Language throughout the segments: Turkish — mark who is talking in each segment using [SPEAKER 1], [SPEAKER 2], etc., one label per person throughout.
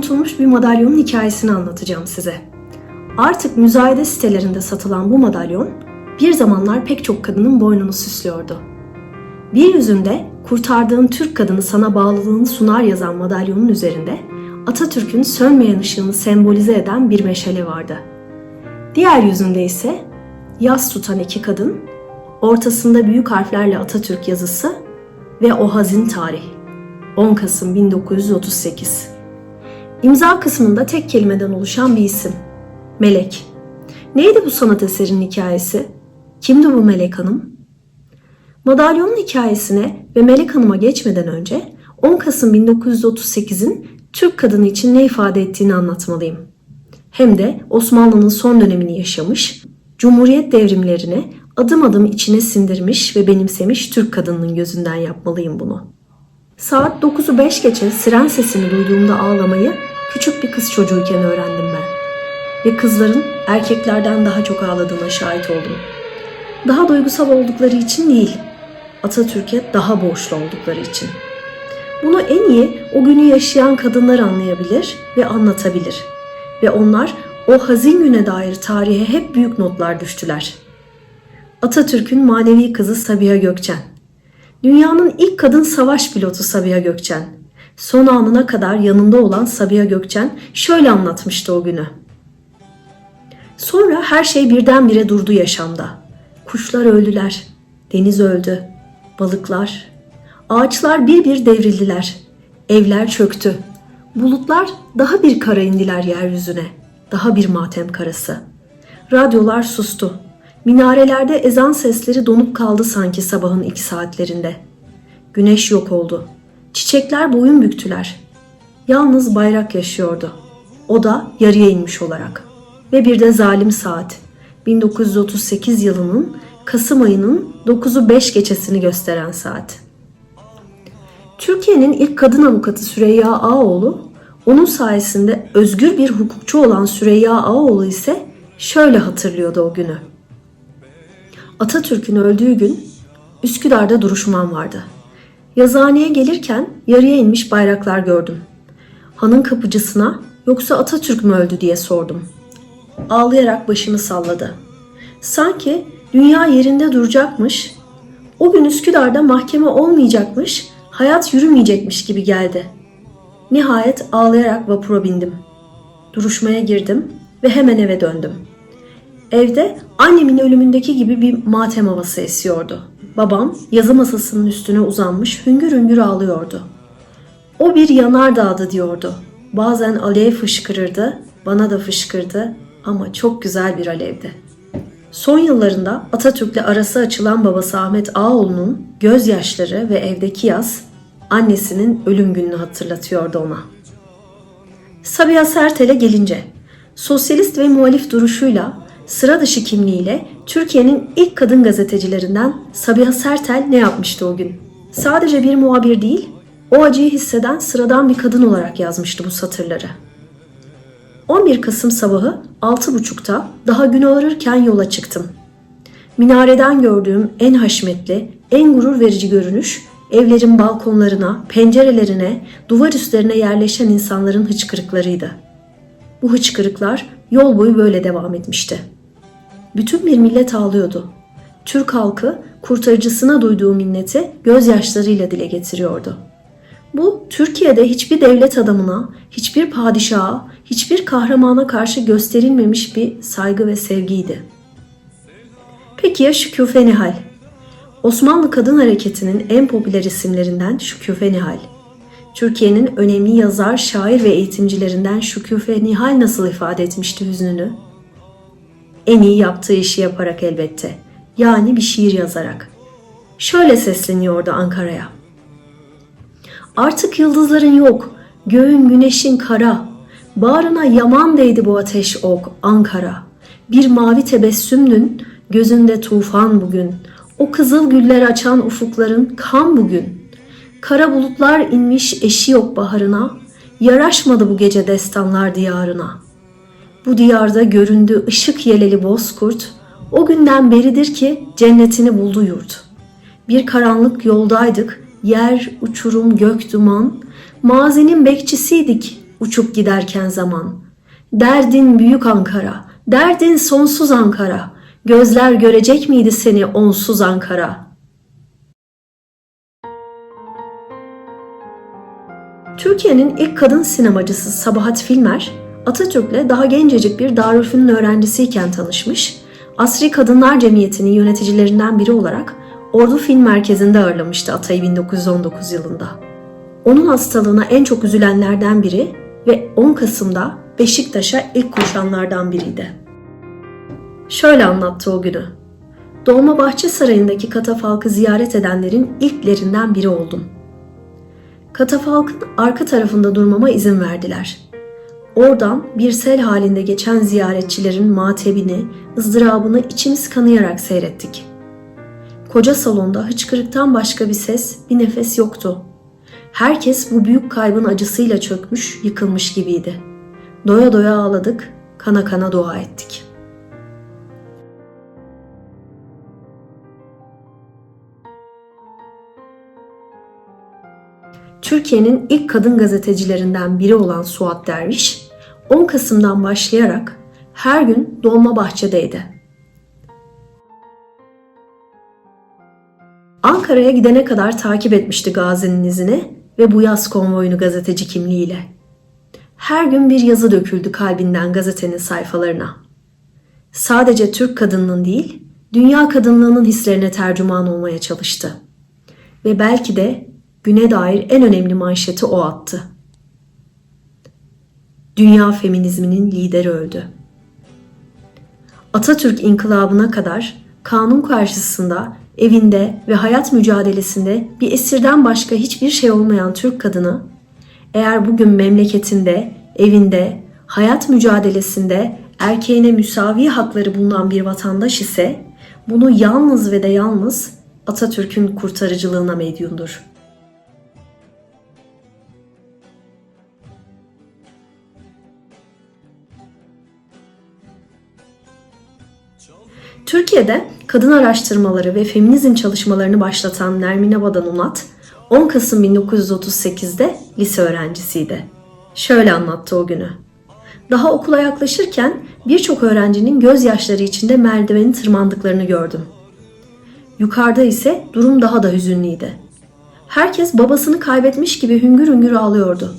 [SPEAKER 1] unutulmuş bir madalyonun hikayesini anlatacağım size. Artık müzayede sitelerinde satılan bu madalyon bir zamanlar pek çok kadının boynunu süslüyordu. Bir yüzünde kurtardığın Türk kadını sana bağlılığını sunar yazan madalyonun üzerinde Atatürk'ün sönmeyen ışığını sembolize eden bir meşale vardı. Diğer yüzünde ise yas tutan iki kadın, ortasında büyük harflerle Atatürk yazısı ve o hazin tarih. 10 Kasım 1938. İmza kısmında tek kelimeden oluşan bir isim. Melek. Neydi bu sanat eserinin hikayesi? Kimdi bu Melek Hanım? Madalyonun hikayesine ve Melek Hanım'a geçmeden önce 10 Kasım 1938'in Türk kadını için ne ifade ettiğini anlatmalıyım. Hem de Osmanlı'nın son dönemini yaşamış, Cumhuriyet devrimlerini adım adım içine sindirmiş ve benimsemiş Türk kadınının gözünden yapmalıyım bunu. Saat 9'u 5 geçe siren sesini duyduğumda ağlamayı küçük bir kız çocuğuyken öğrendim ben. Ve kızların erkeklerden daha çok ağladığına şahit oldum. Daha duygusal oldukları için değil, Atatürk'e daha borçlu oldukları için. Bunu en iyi o günü yaşayan kadınlar anlayabilir ve anlatabilir. Ve onlar o hazin güne dair tarihe hep büyük notlar düştüler. Atatürk'ün manevi kızı Sabiha Gökçen. Dünyanın ilk kadın savaş pilotu Sabiha Gökçen. Son anına kadar yanında olan Sabiha Gökçen şöyle anlatmıştı o günü. Sonra her şey birdenbire durdu yaşamda. Kuşlar öldüler, deniz öldü, balıklar, ağaçlar bir bir devrildiler. Evler çöktü. Bulutlar daha bir kara indiler yeryüzüne. Daha bir matem karası. Radyolar sustu. Minarelerde ezan sesleri donup kaldı sanki sabahın ilk saatlerinde. Güneş yok oldu. Çiçekler boyun büktüler. Yalnız bayrak yaşıyordu. O da yarıya inmiş olarak. Ve bir de zalim saat. 1938 yılının Kasım ayının 9'u 5 geçesini gösteren saat. Türkiye'nin ilk kadın avukatı Süreyya Ağoğlu, onun sayesinde özgür bir hukukçu olan Süreyya Ağoğlu ise şöyle hatırlıyordu o günü. Atatürk'ün öldüğü gün Üsküdar'da duruşmam vardı. Yazıhaneye gelirken yarıya inmiş bayraklar gördüm. Hanın kapıcısına yoksa Atatürk mü öldü diye sordum. Ağlayarak başını salladı. Sanki dünya yerinde duracakmış, o gün Üsküdar'da mahkeme olmayacakmış, hayat yürümeyecekmiş gibi geldi. Nihayet ağlayarak vapura bindim. Duruşmaya girdim ve hemen eve döndüm. Evde annemin ölümündeki gibi bir matem havası esiyordu. Babam yazı masasının üstüne uzanmış hüngür hüngür ağlıyordu. O bir yanardağdı diyordu. Bazen alev fışkırırdı, bana da fışkırdı ama çok güzel bir alevdi. Son yıllarında Atatürk'le arası açılan babası Ahmet Ağoğlu'nun gözyaşları ve evdeki yaz annesinin ölüm gününü hatırlatıyordu ona. Sabiha Sertel'e gelince, sosyalist ve muhalif duruşuyla, sıra dışı kimliğiyle Türkiye'nin ilk kadın gazetecilerinden Sabiha Sertel ne yapmıştı o gün? Sadece bir muhabir değil, o acıyı hisseden sıradan bir kadın olarak yazmıştı bu satırları. 11 Kasım sabahı 6.30'da daha gün ağarırken yola çıktım. Minareden gördüğüm en haşmetli, en gurur verici görünüş evlerin balkonlarına, pencerelerine, duvar üstlerine yerleşen insanların hıçkırıklarıydı. Bu hıçkırıklar yol boyu böyle devam etmişti. Bütün bir millet ağlıyordu. Türk halkı kurtarıcısına duyduğu minneti gözyaşlarıyla dile getiriyordu. Bu Türkiye'de hiçbir devlet adamına, hiçbir padişaha, hiçbir kahramana karşı gösterilmemiş bir saygı ve sevgiydi. Peki ya Şüküfe Nihal? Osmanlı Kadın Hareketi'nin en popüler isimlerinden Şüküfe Nihal. Türkiye'nin önemli yazar, şair ve eğitimcilerinden Şüküfe Nihal nasıl ifade etmişti hüznünü? En iyi yaptığı işi yaparak elbette. Yani bir şiir yazarak. Şöyle sesleniyordu Ankara'ya. Artık yıldızların yok, göğün güneşin kara. Bağrına yaman değdi bu ateş ok Ankara. Bir mavi tebessümdün, gözünde tufan bugün. O kızıl güller açan ufukların kan bugün. Kara bulutlar inmiş eşi yok baharına. Yaraşmadı bu gece destanlar diyarına. Bu diyarda göründü ışık yeleli bozkurt. O günden beridir ki cennetini buldu yurt. Bir karanlık yoldaydık, yer, uçurum, gök duman. Mazinin bekçisiydik, uçup giderken zaman. Derdin büyük Ankara, derdin sonsuz Ankara. Gözler görecek miydi seni onsuz Ankara?'' Türkiye'nin ilk kadın sinemacısı Sabahat Filmer, Atatürk'le daha gencecik bir Darülfünun öğrencisiyken tanışmış, Asri Kadınlar Cemiyeti'nin yöneticilerinden biri olarak Ordu Film Merkezi'nde ağırlamıştı Atay'ı 1919 yılında. Onun hastalığına en çok üzülenlerden biri ve 10 Kasım'da Beşiktaş'a ilk koşanlardan biriydi. Şöyle anlattı o günü. Dolmabahçe Sarayı'ndaki katafalkı ziyaret edenlerin ilklerinden biri oldum. Katafalkın arka tarafında durmama izin verdiler. Oradan bir sel halinde geçen ziyaretçilerin matebini, ızdırabını içimiz kanayarak seyrettik. Koca salonda hıçkırıktan başka bir ses, bir nefes yoktu. Herkes bu büyük kaybın acısıyla çökmüş, yıkılmış gibiydi. Doya doya ağladık, kana kana dua ettik.'' Türkiye'nin ilk kadın gazetecilerinden biri olan Suat Derviş, 10 Kasım'dan başlayarak her gün Dolmabahçe'deydi. Ankara'ya gidene kadar takip etmişti Gazi'nin izini ve bu yaz konvoyunu gazeteci kimliğiyle. Her gün bir yazı döküldü kalbinden gazetenin sayfalarına. Sadece Türk kadınının değil, dünya kadınlığının hislerine tercüman olmaya çalıştı. Ve belki de güne dair en önemli manşeti o attı. Dünya feminizminin lideri öldü. Atatürk inkılabına kadar kanun karşısında, evinde ve hayat mücadelesinde bir esirden başka hiçbir şey olmayan Türk kadını, eğer bugün memleketinde, evinde, hayat mücadelesinde erkeğine müsavi hakları bulunan bir vatandaş ise bunu yalnız ve de yalnız Atatürk'ün kurtarıcılığına medyundur.'' Türkiye'de kadın araştırmaları ve feminizm çalışmalarını başlatan Nermin Abadan Unat, 10 Kasım 1938'de lise öğrencisiydi. Şöyle anlattı o günü. Daha okula yaklaşırken birçok öğrencinin gözyaşları içinde merdiveni tırmandıklarını gördüm. Yukarıda ise durum daha da hüzünlüydü. Herkes babasını kaybetmiş gibi hüngür hüngür ağlıyordu.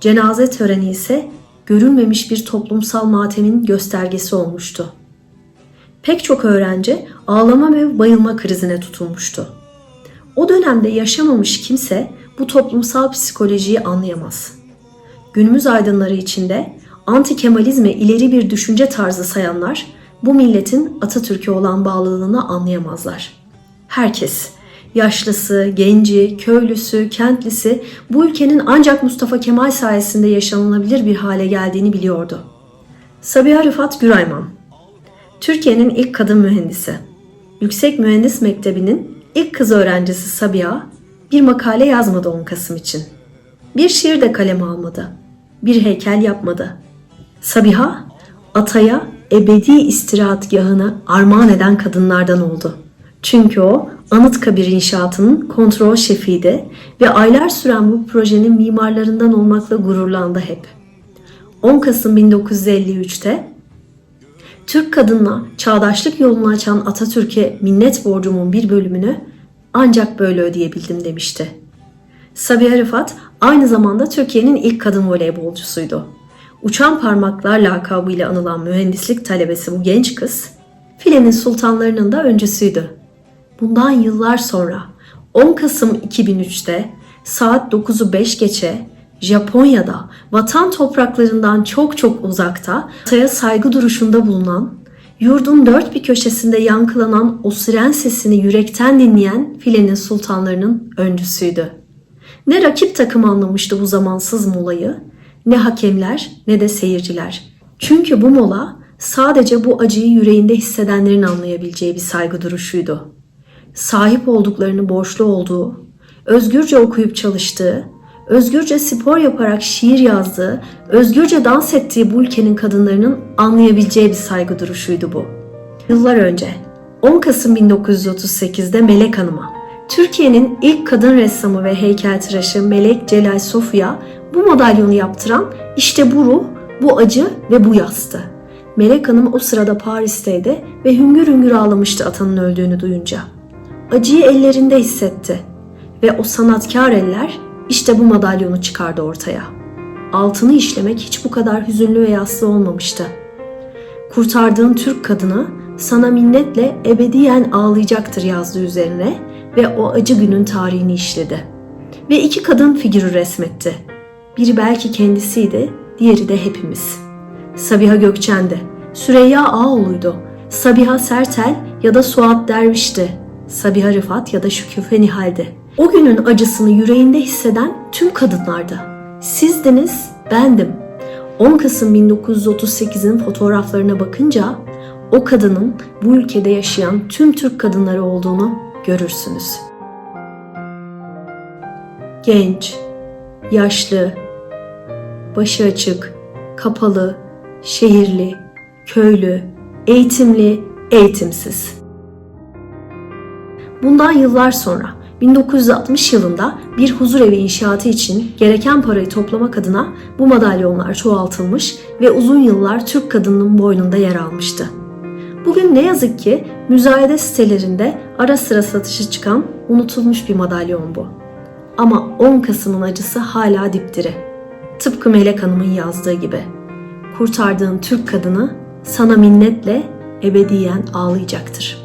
[SPEAKER 1] Cenaze töreni ise görülmemiş bir toplumsal matemin göstergesi olmuştu.'' Pek çok öğrenci ağlama ve bayılma krizine tutulmuştu. O dönemde yaşamamış kimse bu toplumsal psikolojiyi anlayamaz. Günümüz aydınları içinde anti-Kemalizme ileri bir düşünce tarzı sayanlar bu milletin Atatürk'e olan bağlılığını anlayamazlar. Herkes, yaşlısı, genci, köylüsü, kentlisi bu ülkenin ancak Mustafa Kemal sayesinde yaşanılabilir bir hale geldiğini biliyordu. Sabiha Rıfat Gürayman Türkiye'nin ilk kadın mühendisi. Yüksek Mühendis Mektebi'nin ilk kız öğrencisi Sabiha bir makale yazmadı 10 Kasım için. Bir şiir de kaleme almadı. Bir heykel yapmadı. Sabiha, Atay'a ebedi istirahatgahını armağan eden kadınlardan oldu. Çünkü o Anıtkabir inşaatının kontrol şefiydi ve aylar süren bu projenin mimarlarından olmakla gururlandı hep. 10 Kasım 1953'te Türk kadınla çağdaşlık yolunu açan Atatürk'e minnet borcumun bir bölümünü ancak böyle ödeyebildim demişti. Sabiha Rıfat aynı zamanda Türkiye'nin ilk kadın voleybolcusuydu. Uçan parmaklar lakabıyla anılan mühendislik talebesi bu genç kız, filenin sultanlarının da öncüsüydü. Bundan yıllar sonra 10 Kasım 2003'te saat 9'u 5 geçe Japonya'da vatan topraklarından çok çok uzakta ataya saygı duruşunda bulunan, yurdun dört bir köşesinde yankılanan o siren sesini yürekten dinleyen filenin sultanlarının öncüsüydü. Ne rakip takım anlamıştı bu zamansız molayı, ne hakemler ne de seyirciler. Çünkü bu mola sadece bu acıyı yüreğinde hissedenlerin anlayabileceği bir saygı duruşuydu. Sahip olduklarını borçlu olduğu, özgürce okuyup çalıştığı, özgürce spor yaparak şiir yazdığı, özgürce dans ettiği bu ülkenin kadınlarının anlayabileceği bir saygı duruşuydu bu. Yıllar önce 10 Kasım 1938'de Melek Hanım'a, Türkiye'nin ilk kadın ressamı ve heykeltıraşı Melek Celal Sofya Bu madalyonu yaptıran işte bu ruh, bu acı ve bu yastı. Melek Hanım o sırada Paris'teydi ve hüngür hüngür ağlamıştı atanın öldüğünü duyunca. Acıyı ellerinde hissetti ve o sanatkar eller işte bu madalyonu çıkardı ortaya. Altını işlemek hiç bu kadar hüzünlü ve yaslı olmamıştı. Kurtardığın Türk kadını sana minnetle ebediyen ağlayacaktır yazdı üzerine ve o acı günün tarihini işledi. Ve iki kadın figürü resmetti. Biri belki kendisiydi, diğeri de hepimiz. Sabiha Gökçen'di. Süreyya Ağoğlu'ydu. Sabiha Sertel ya da Suat Derviş'ti. Sabiha Rıfat ya da Şüküfe Nihal'di. O günün acısını yüreğinde hisseden tüm kadınlardı. Sizdiniz, bendim. 10 Kasım 1938'in fotoğraflarına bakınca o kadının bu ülkede yaşayan tüm Türk kadınları olduğunu görürsünüz. Genç, yaşlı, başı açık, kapalı, şehirli, köylü, eğitimli, eğitimsiz. Bundan yıllar sonra 1960 yılında bir huzur evi inşaatı için gereken parayı toplamak adına bu madalyonlar çoğaltılmış ve uzun yıllar Türk kadınının boynunda yer almıştı. Bugün ne yazık ki müzayede sitelerinde ara sıra satışa çıkan unutulmuş bir madalyon bu. Ama 10 Kasım'ın acısı hala dipdiri. Tıpkı Melek Hanım'ın yazdığı gibi. Kurtardığın Türk kadını sana minnetle ebediyen ağlayacaktır.''